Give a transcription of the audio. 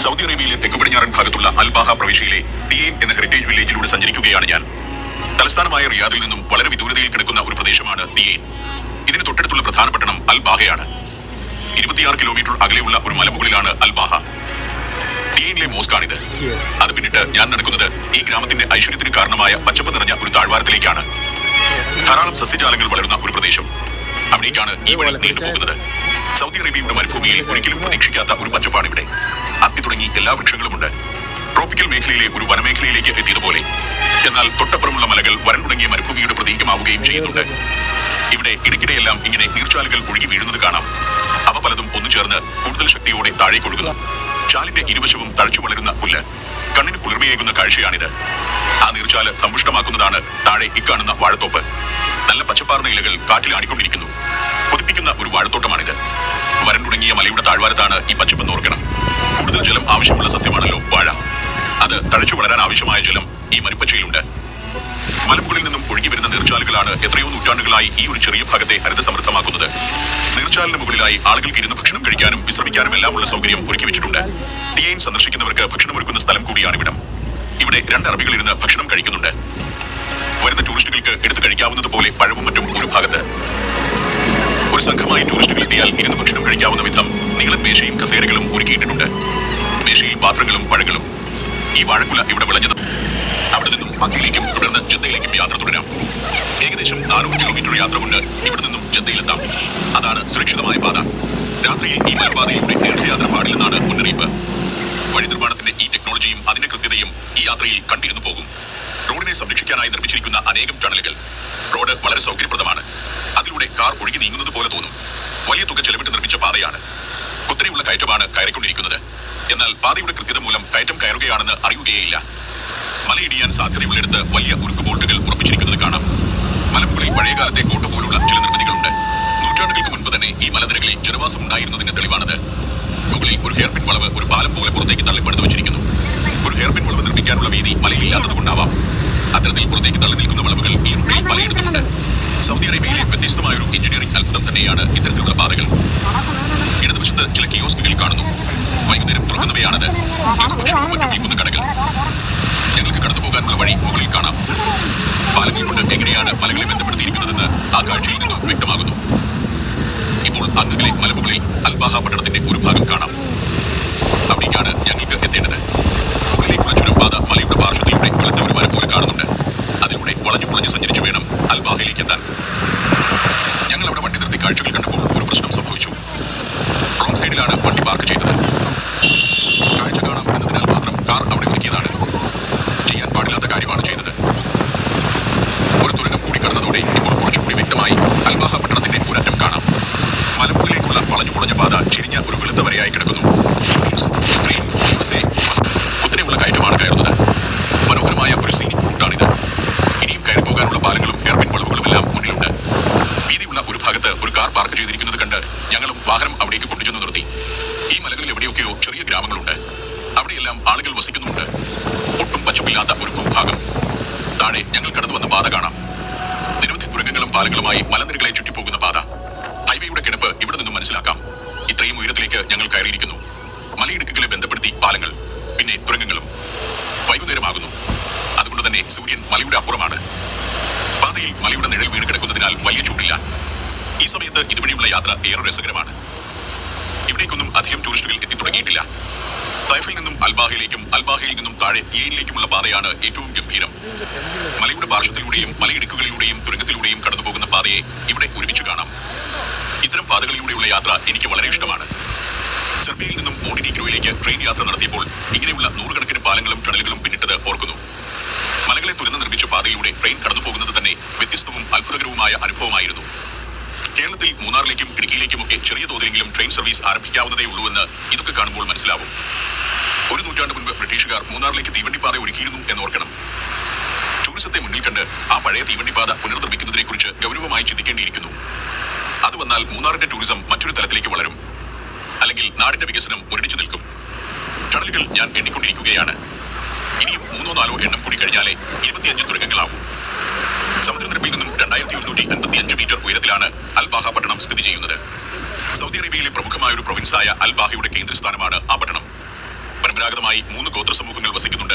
Saudi അറേബ്യയിലെ തെക്ക് പടിഞ്ഞാറൻ ഭാഗത്തുള്ള അൽബാഹ പ്രവിശ്യയിലെ ദിയേൻ എന്ന ഹെറിറ്റേജ് വില്ലേജിലൂടെ സഞ്ചരിക്കുകയാണ് ഞാൻ. തലസ്ഥാനമായ റിയാദിൽ നിന്നും വളരെ വിദൂരതയിൽ കിടക്കുന്ന ഒരു പ്രദേശമാണ് ദിയേൻ. ഇതിന് തൊട്ടടുത്തുള്ള പ്രധാന പട്ടണം അൽബാഹയാണ്. ഇരുപത്തിയാറ് കിലോമീറ്റർ അകലെയുള്ള ഒരു മലമുകളിലാണ് അൽബാഹ. ദിയേനിലെ മോസ്കാണിത്. അത് പിന്നിട്ട് ഞാൻ നടക്കുന്നത് ഈ ഗ്രാമത്തിന്റെ ഐശ്വര്യത്തിന് കാരണമായ പച്ചപ്പ് നിറഞ്ഞ ഒരു താഴ്വാരത്തിലേക്കാണ്. ധാരാളം സസ്യജാലങ്ങൾ വളരുന്ന ഒരു പ്രദേശം. അവിടേക്കാണ് ഈ വഴി നീണ്ടു പോകുന്നത് സൗദി അറേബ്യയുടെ മരുഭൂമിയിൽ ഒരിക്കലും പ്രതീക്ഷിക്കാത്ത ഒരു പച്ചപ്പാണ് ഇവിടെ. അത്തി തുടങ്ങി എല്ലാ വൃക്ഷങ്ങളുമുണ്ട് ട്രോപ്പിക്കൽ മേഖലയിലെ ഒരു വനമേഖലയിലേക്ക് എത്തിയതുപോലെ. എന്നാൽ തൊട്ടപ്പുറമുള്ള മലകൾ വരൻ തുടങ്ങിയ മരുഭൂമിയുടെ പ്രതീകമാവുകയും ചെയ്യുന്നുണ്ട്. ഇവിടെ ഇടയ്ക്കിടെയെല്ലാം ഇങ്ങനെ നീർച്ചാലുകൾ ഒഴുകി വീഴുന്നത് കാണാം. അവ പലതും ഒന്നു ചേർന്ന് കൂടുതൽ ശക്തിയോടെ താഴേക്ക് ഒഴുകുന്നു. ചാലിന്റെ ഇരുവശവും തഴച്ചു വളരുന്ന പുല്ല് കണ്ണിന് കുളിർമയേകുന്ന കാഴ്ചയാണിത്. ആ നീർച്ചാൽ സമ്പുഷ്ടമാക്കുന്നതാണ് താഴെ ഇക്കാണുന്ന വാഴത്തോപ്പ്. നല്ല പച്ചപ്പാർന്ന ഇലകൾ കാറ്റിൽ ആടിക്കൊണ്ടിരിക്കുന്നു. കൊതിപ്പിക്കുന്ന ഒരു വാഴത്തോട്ടമാണിത്. വരൻ തുടങ്ങിയ മലയുടെ താഴ്വാരത്താണ് ഈ പച്ചപ്പെന്ന് ഓർക്കണം. കൂടുതൽ ജലം ആവശ്യമുള്ള സസ്യമാണല്ലോ വാഴ. അത് തഴച്ചു വളരാൻ ആവശ്യമായ ജലം ഈ മരുപ്പച്ചയിലുണ്ട്. മലമുകളിൽ നിന്നും ഒഴുകി വരുന്ന നീർച്ചാലുകളാണ് എത്രയോ നൂറ്റാണ്ടുകളായി ഈ ഒരു ചെറിയ ഭാഗത്തെ ഹരിതസമൃദ്ധമാക്കുന്നത്. നീർച്ചാലിന് മുകളിലായി ആളുകൾക്ക് ഇരുന്ന് ഭക്ഷണം കഴിക്കാനും വിശ്രമിക്കാനും എല്ലാമുള്ള സൗകര്യം ഒരുക്കി വെച്ചിട്ടുണ്ട്. ഡിയൈൻ സന്ദർശിക്കുന്നവർക്ക് ഭക്ഷണം ഒരുക്കുന്ന സ്ഥലം കൂടിയാണ് ഇവിടം. ഇവിടെ രണ്ട് അറബികൾ ഇരുന്ന് ഭക്ഷണം കഴിക്കുന്നുണ്ട്. വരുന്ന ടൂറിസ്റ്റുകൾക്ക് എടുത്തു കഴിക്കാവുന്നത് പോലെ പഴവും മറ്റും ഒരു ഭാഗത്ത്. ഒരു സംഘമായി ടൂറിസ്റ്റുകൾ എത്തിയാൽ ഇരുന്ന് ഭക്ഷണം കഴിക്കാവുന്ന വിധം നീളൻ മേശയും കസേരകളും ഒരുക്കിയിട്ടുണ്ട് മേശയിൽ പാത്രങ്ങളും പഴങ്ങളും. ഈ വാഴക്കുല ഇവിടെ വിളഞ്ഞത് അവിടെ നിന്നും മക്കയിലേക്കും തുടർന്ന് ജദ്ദയിലേക്കും യാത്ര തുടരാം. ഏകദേശം നാനൂറ് കിലോമീറ്റർ യാത്ര കൊണ്ട് ഇവിടെ നിന്നും ജദ്ദയിലെത്താം അതാണ് സുരക്ഷിതമായ പാത. രാത്രിയിൽ ഈ മലപാതയിലൂടെ ദീർഘയാത്ര പാടില്ലെന്നാണ് മുന്നറിയിപ്പ്. വഴി നിർമ്മാണത്തിന്റെ ഈ ടെക്നോളജിയും അതിന്റെ കൃത്യതയും ഈ യാത്രയിൽ കണ്ടിരുന്നു പോകും. റോഡിനെ സംരക്ഷിക്കാനായി നിർമ്മിച്ചിരിക്കുന്ന അനേകം ടണലുകൾ. റോഡ് വളരെ സൗകര്യപ്രദമാണ്. കാർ ഒഴുകി നീങ്ങുന്നത് പോലെ തോന്നും. വലിയ തുക ചെലവിട്ട് നിർമ്മിച്ച പാതയാണ്. കുത്തനെയുള്ള കയറ്റമാണ് കയറിക്കൊണ്ടിരിക്കുന്നത്. എന്നാൽ പാതയുടെ കൃത്യത മൂലം കയറ്റം കയറുകയാണെന്ന് അറിയുകയേയില്ല. മലയിടിയാൻ സാധ്യതയുള്ളിടത്ത് വലിയ ഉരുക്ക് ബോൾട്ടുകൾ ഉറപ്പിച്ചിരിക്കുന്നത് കാണാം. മലമുകളിൽ പഴയകാലത്തെ കോട്ട പോലുള്ള ചില നിർമ്മിതികളുണ്ട്. നൂറ്റാണ്ടുകൾക്ക് മുൻപ് തന്നെ ഈ മലനിരകളിൽ ജനവാസം ഉണ്ടായിരുന്നതിന്റെ തെളിവാണത്. മുകളിൽ ഒരു ഹെയർപിൻ വളവ് ഒരു പാലം പോലെ പുറത്തേക്ക് തള്ളി പണിതു വെച്ചിരിക്കുന്നു. ഒരു ഹെയർപിൻ വളവ് നിർമ്മിക്കാനുള്ള വീതി മലയിലില്ലാത്തത് കൊണ്ടാവാം അത്തരത്തിൽ പുറത്തേക്ക് തള്ളി നിൽക്കുന്ന വളവുകൾ ഈ റൂട്ടിൽ പലയിടത്തുമുണ്ട്. സൗദി അറേബ്യയിലെ വ്യത്യസ്തമായ ഒരു എഞ്ചിനീയറിംഗ് അത്ഭുതം തന്നെയാണ് ഇത്തരത്തിലുള്ള പാതകൾ. ഇടതുവശത്ത് ചില കിയോസ്കുകൾ കാണുന്നു. വൈകുന്നേരം തുറക്കുന്നവയാണത്. മറ്റും കടകൾ. ഞങ്ങൾക്ക് കടന്നു പോകാനുള്ള വഴി മുകളിൽ കാണാം. പാലങ്ങൾ കൊണ്ട് എങ്ങനെയാണ് മലകളെ ബന്ധപ്പെടുത്തിയിരിക്കുന്നതെന്ന് ആ കാഴ്ചയിൽ നിന്നും വ്യക്തമാകുന്നു. ഇപ്പോൾ അങ്ങനെ മലമുകളിൽ അൽബാഹ പട്ടണത്തിന്റെ ഒരു ഭാഗം കാണാം. അവിടേക്കാണ് ഞങ്ങൾക്ക് എത്തേണ്ടത്. മുകളിലേക്കുള്ള ചുരംപാത മലയുടെ പാർശ്വതയുടെ വെളുത്ത ഒരു പോലെ കാണുന്നുണ്ട്. വളഞ്ഞു പുളഞ്ഞു സഞ്ചരിച്ചു വേണം അൽബാഹയിലേക്ക് എത്താൻ. ഞങ്ങൾ അവിടെ വണ്ടി നിർത്തി കാഴ്ചകൾ കണ്ടപ്പോൾ ഒരു പ്രശ്നം സംഭവിച്ചു. റോങ് സൈഡിലാണ് വണ്ടി പാർക്ക് ചെയ്തത്. കാഴ്ച കാണാം എന്നതിനാൽ മാത്രം കാർ അവിടെ ഒരുക്കിയതാണ്. ചെയ്യാൻ പാടില്ലാത്ത കാര്യമാണ് ചെയ്തത്. ഒരു തുരങ്കം കൂടി കടന്നതോടെ ഇപ്പോൾ കുറച്ചുകൂടി വ്യക്തമായി അൽബാഹ പട്ടണത്തിന്റെ ഒരറ്റം കാണാം. മലമുകളിലേക്കുള്ള വളഞ്ഞു പൊളഞ്ഞ പാത ചിരിഞ്ഞ ഒരു വെളുത്ത വരയായി കിടക്കുന്നു. കുത്തനെയുള്ള കയറ്റമാണ് കയറുന്നത്. മനോഹരമായ ഒരു സീനിക് റൂട്ടാണിത് ഇനിയും കയറി പോകാനുള്ള പാലങ്ങളും എയർപിൻ വളവുകളും എല്ലാം മുന്നിലുണ്ട്. വീതിയുള്ള ഒരു ഭാഗത്ത് ഒരു കാർ പാർക്ക് ചെയ്തിരിക്കുന്നത് കണ്ട് ഞങ്ങളും വാഹനം അവിടേക്ക് കൊണ്ടുചെന്ന് നിർത്തി. ഈ മലകളിൽ എവിടെയൊക്കെയോ ചെറിയ ഗ്രാമങ്ങളുണ്ട്. അവിടെയെല്ലാം ആളുകൾ വസിക്കുന്നുണ്ട് ഒട്ടും പച്ചപ്പില്ലാത്ത ഒരു ഭൂഭാഗം. താഴെ ഞങ്ങൾ കടന്നു വന്ന പാത കാണാം. നിരവധി തുരങ്കങ്ങളും പാലങ്ങളുമായി മലനിരകളെ ചുറ്റിപ്പോകുന്ന പാത. ഹൈവേയുടെ കിടപ്പ് ഇവിടെ നിന്നും മനസ്സിലാക്കാം. ഇത്രയും ഉയരത്തിലേക്ക് ഞങ്ങൾ കയറിയിരിക്കുന്നു. മലയിടുക്കുകളെ ബന്ധപ്പെടുത്തി പാലങ്ങൾ പിന്നെ തുരങ്കങ്ങളും. മലയുടെ അപ്പുറമാണ്. പാതയിൽ മലയുടെ നിഴൽ വീണ് കിടക്കുന്നതിനാൽ വലിയ ചൂടില്ല. ഈ സമയത്ത് ഇതുവഴിയുള്ള യാത്ര ഏറെ രസകരമാണ്. ഇവിടേക്കൊന്നും അധികം ടൂറിസ്റ്റുകൾ എത്തി തുടങ്ങിയിട്ടില്ല. തൈഫിൽ നിന്നും അൽബാഹയിലേക്കും അൽബാഹയിൽ നിന്നും താഴെ തിയേനിലേക്കുമുള്ള പാതയാണ് ഏറ്റവും ഗംഭീരം. മലയുടെ പാർശ്വത്തിലൂടെയും മലയിടുക്കുകളിലൂടെയും തുരങ്കത്തിലൂടെയും കടന്നുപോകുന്ന പാതയെ ഇവിടെ ഒരുമിച്ച് കാണാം. ഇത്തരം പാതകളിലൂടെയുള്ള യാത്ര എനിക്ക് വളരെ ഇഷ്ടമാണ്. സെർബിയയിൽ നിന്നും മോണ്ടിനീഗ്രോയിലേക്ക് ട്രെയിൻ യാത്ര നടത്തിയപ്പോൾ ഇങ്ങനെയുള്ള നൂറുകണക്കിന് പാലങ്ങളും ടണലുകളും പിന്നിട്ടത് ഓർക്കുന്നു. മലകളെ തുരന്ന് നിർമ്മിച്ച പാതയിലൂടെ ട്രെയിൻ കടന്നു പോകുന്നത് തന്നെ വ്യത്യസ്തവും അത്ഭുതകരവുമായ അനുഭവമായിരുന്നു. കേരളത്തിൽ മൂന്നാറിലേക്കും ഇടുക്കിയിലേക്കുമൊക്കെ ചെറിയ തോതിലെങ്കിലും ട്രെയിൻ സർവീസ് ആരംഭിക്കാവുന്നതേ ഉള്ളൂ എന്ന് ഇതൊക്കെ കാണുമ്പോൾ മനസ്സിലാവും. ഒരു നൂറ്റാണ്ട് മുൻപ് ബ്രിട്ടീഷുകാർ മൂന്നാറിലേക്ക് തീവണ്ടിപ്പാത ഒരുക്കിയിരുന്നു എന്നോർക്കണം. ടൂറിസത്തെ മുന്നിൽ കണ്ട് ആ പഴയ തീവണ്ടിപ്പാത പുനർനിർമ്മിക്കുന്നതിനെ കുറിച്ച് ഗൗരവമായി ചിന്തിക്കേണ്ടിയിരിക്കുന്നു. അത് വന്നാൽ മൂന്നാറിന്റെ ടൂറിസം മറ്റൊരു തലത്തിലേക്ക് വളരും. അല്ലെങ്കിൽ നാടിന്റെ വികസനം ഒരിടിച്ചു നിൽക്കും. കടലുകൾ ഞാൻ എണ്ണിക്കൊണ്ടിരിക്കുകയാണ്. ഇനിയും മൂന്നോ നാലോ എണ്ണം കൂടി കഴിഞ്ഞാലേ ഇരുപത്തിയഞ്ച് തുരങ്കങ്ങളാവൂ. സമുദ്രനിരപ്പിൽ നിന്നും രണ്ടായിരത്തി ഒരുന്നൂറ്റി അൻപത്തി അഞ്ച് മീറ്റർ ഉയരത്തിലാണ് അൽബാഹ പട്ടണം സ്ഥിതി ചെയ്യുന്നത്. സൗദി അറേബ്യയിലെ പ്രമുഖമായ ഒരു പ്രൊവിൻസായ അൽബാഹയുടെ കേന്ദ്രസ്ഥാനമാണ് ആ പട്ടണം. പരമ്പരാഗതമായി മൂന്ന് ഗോത്ര സമൂഹങ്ങൾ വസിക്കുന്നു